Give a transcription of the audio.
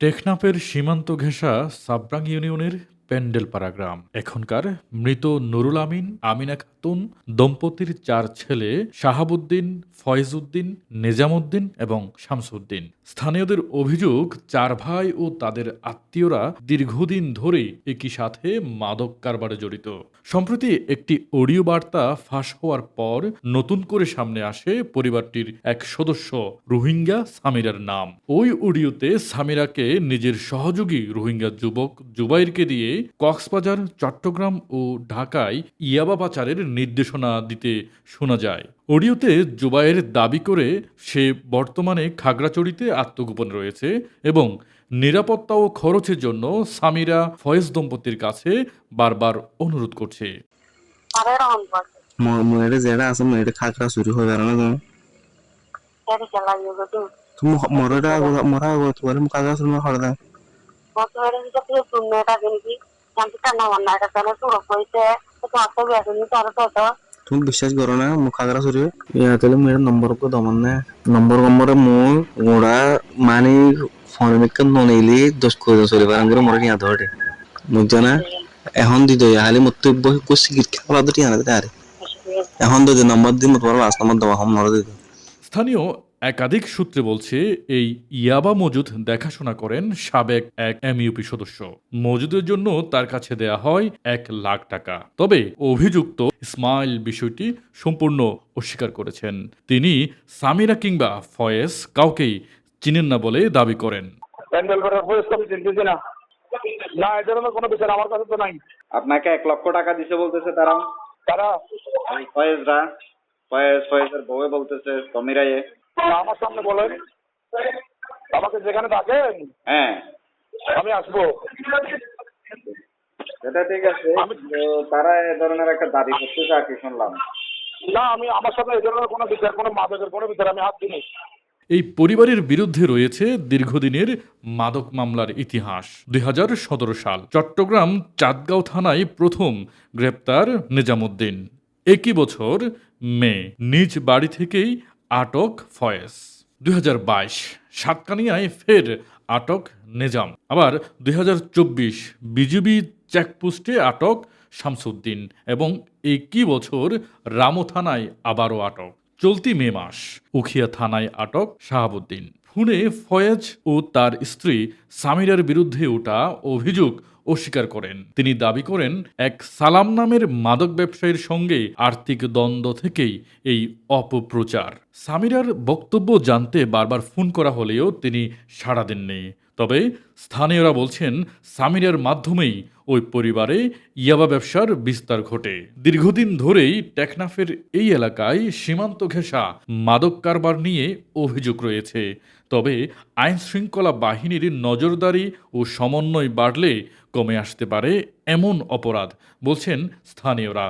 টেকনাফের সীমান্ত ঘেঁষা সাবরাং ইউনিয়নের প্যান্ডেলপাড়া গ্রাম। এখনকার মৃত নুরুল আমিন, আমিনা খাতুন দম্পতির চার ছেলে শাহাবুদ্দিন ফয়েজউদ্দিন নিজামুদ্দিন এবং শামসুদ্দিন। স্থানীয়দের অভিযোগ, চার ভাই ও তাদের আত্মীয়রা দীর্ঘদিন ধরেই একই সাথে মাদক কারবারে জড়িত। সম্প্রতি একটি অডিও বার্তা ফাঁস হওয়ার পর নতুন করে সামনে আসে পরিবারটির এক সদস্য, রোহিঙ্গা সামিরার নাম। ওই অডিওতে সামিরাকে নিজের সহযোগী রোহিঙ্গা যুবক জুবাইরকে দিয়ে কক্সবাজার চট্টগ্রাম ও ঢাকায় ইয়াবা পাচারের নির্দেশনা দিতে শোনা যায়। অডিওতে জুবাইর দাবি করে সে বর্তমানে খাগড়াচড়িতে আত্মগোপন রয়েছে এবং নিরাপত্তা ও খরচের জন্য সামিরা ফয়েজ দম্পতির কাছে বারবার অনুরোধ করছে। মেয়েটা যেটা আছে মেয়েটা খাকরা চুরি হয়ে গেল তুমি? তুমি মরাটা মরা তোমার কাগজ চুরি হরে দেয় কত এর ভিতরে তুই তুমি এটা এটা বিশ্বাস করো না মু খাগরা চুরি ইয়া তাহলে মেয়ের নম্বর কো দমন না নম্বর নম্বরে মই গোড়া মানে ফোন মিকে ননেলি দশ করে চলে পারাম করে মরে নিয়া ধরে বুঝছ না এখন দি দই হালি মত বই কো সিগিট খাওয়া তো টিয়া না আরে এখন যে নম্বর দিন তোমার লাস্ট নম্বর দেওয়া হম নরে দিতে স্থানীয় একাধিক সূত্রে বলছে এই ইয়াবা মজুদ দেখাশোনা করেন সাবেক এক এমইউপি সদস্য। মজুদের জন্য তার কাছে দেয়া হয় এক লাখ টাকা। তবে অভিযুক্ত ইসমাইল বিষয়টি সম্পূর্ণ অস্বীকার করেছেন। তিনি সামিরা কিংবা ফয়েজ কাউকেই চিনেন না বলে দাবি করেন। না। না এই কোনো বিচার আমার কাছে তো নাই। আপনাকে এক লক্ষ টাকা দিছে বলতেছে তারা। তারা? ফয়েজরা ফয়েজ ফয়েজের বউয়ে বলতেছে সমীরায়ে। আমার সামনে বলেন। আমাকে যেখানে ডাকেন হ্যাঁ। আমি আসব। সেটা ঠিক আছে তারা এ ধরনের একটা দাবি করতেছে আর কি শুনলাম? না আমি আমার সাথে এই ধরনের কোনো বিচার কোনো মাদকের কোনো বিচার আমি হাত দিই এই পরিবারের বিরুদ্ধে রয়েছে দীর্ঘদিনের মাদক মামলার ইতিহাস। দুই হাজার সতেরো সাল চট্টগ্রাম চাঁদগাঁও থানায় প্রথম গ্রেপ্তার নিজামুদ্দিন। একই বছর মে নিজ বাড়ি থেকেই আটক ফয়েজ। দুই সাতকানিয়ায় ফের আটক নিজাম। আবার দুই হাজার চব্বিশ বিজিবি চেকপোস্টে আটক শামসুদ্দিন এবং একই বছর রামো থানায় আবারও আটক। চলতি মে মাস উখিয়া থানায় আটক শাহাবুদ্দিন। ফোনে ফয়েজ ও তার স্ত্রী সামিরার বিরুদ্ধে ওঠা অভিযোগ অস্বীকার করেন। তিনি দাবি করেন, এক সালাম নামের মাদক ব্যবসায়ীর সঙ্গে আর্থিক দ্বন্দ্ব থেকেই এই অপপ্রচার। সামিরার বক্তব্য জানতে বারবার ফোন করা হলেও তিনি সাড়া দেননি। তবে স্থানীয়রা বলছেন, সামিরার মাধ্যমেই ওই পরিবারে ইয়াবা ব্যবসার বিস্তার ঘটে। দীর্ঘদিন ধরেই টেকনাফের এই এলাকায় সীমান্ত ঘেঁষা মাদক কারবার নিয়ে অভিযোগ রয়েছে। তবে আইন শৃঙ্খলা বাহিনীর নজরদারি ও সমন্বয় বাড়লে কমে আসতে পারে এমন অপরাধ, বলছেন স্থানীয়রা।